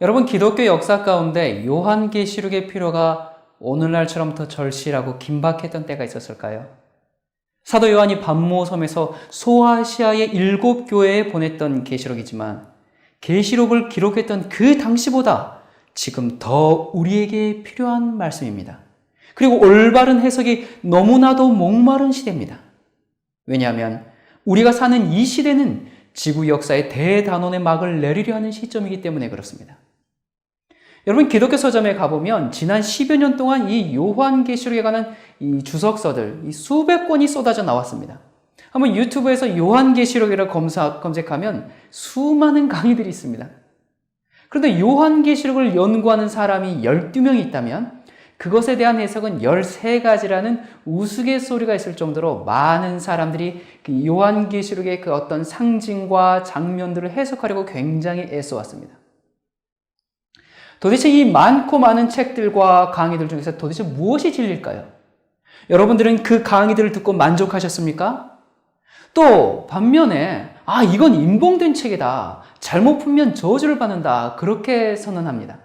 여러분 기독교 역사 가운데 요한계시록의 필요가 오늘날처럼 더 절실하고 긴박했던 때가 있었을까요? 사도 요한이 반모 섬에서 소아시아의 일곱 교회에 보냈던 계시록이지만 계시록을 기록했던 그 당시보다 지금 더 우리에게 필요한 말씀입니다. 그리고 올바른 해석이 너무나도 목마른 시대입니다. 왜냐하면 우리가 사는 이 시대는 지구 역사의 대단원의 막을 내리려 하는 시점이기 때문에 그렇습니다. 여러분 기독교 서점에 가보면 지난 10여 년 동안 이 요한계시록에 관한 이 주석서들 이 수백 권이 쏟아져 나왔습니다. 한번 유튜브에서 요한계시록이라고 검사, 검색하면 수많은 강의들이 있습니다. 그런데 요한계시록을 연구하는 사람이 12명이 있다면 그것에 대한 해석은 13가지라는 우스갯소리가 있을 정도로 많은 사람들이 그 요한계시록의 그 어떤 상징과 장면들을 해석하려고 굉장히 애써왔습니다. 도대체 이 많고 많은 책들과 강의들 중에서 도대체 무엇이 진리일까요? 여러분들은 그 강의들을 듣고 만족하셨습니까? 또 반면에 아 이건 인봉된 책이다. 잘못 풀면 저주를 받는다. 그렇게 선언합니다.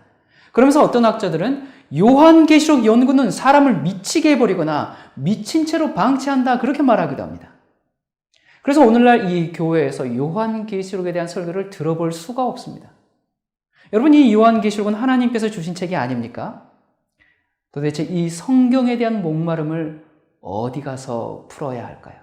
그러면서 어떤 학자들은 요한계시록 연구는 사람을 미치게 해버리거나 미친 채로 방치한다. 그렇게 말하기도 합니다. 그래서 오늘날 이 교회에서 요한계시록에 대한 설교를 들어볼 수가 없습니다. 여러분 이 요한계시록은 하나님께서 주신 책이 아닙니까? 도대체 이 성경에 대한 목마름을 어디 가서 풀어야 할까요?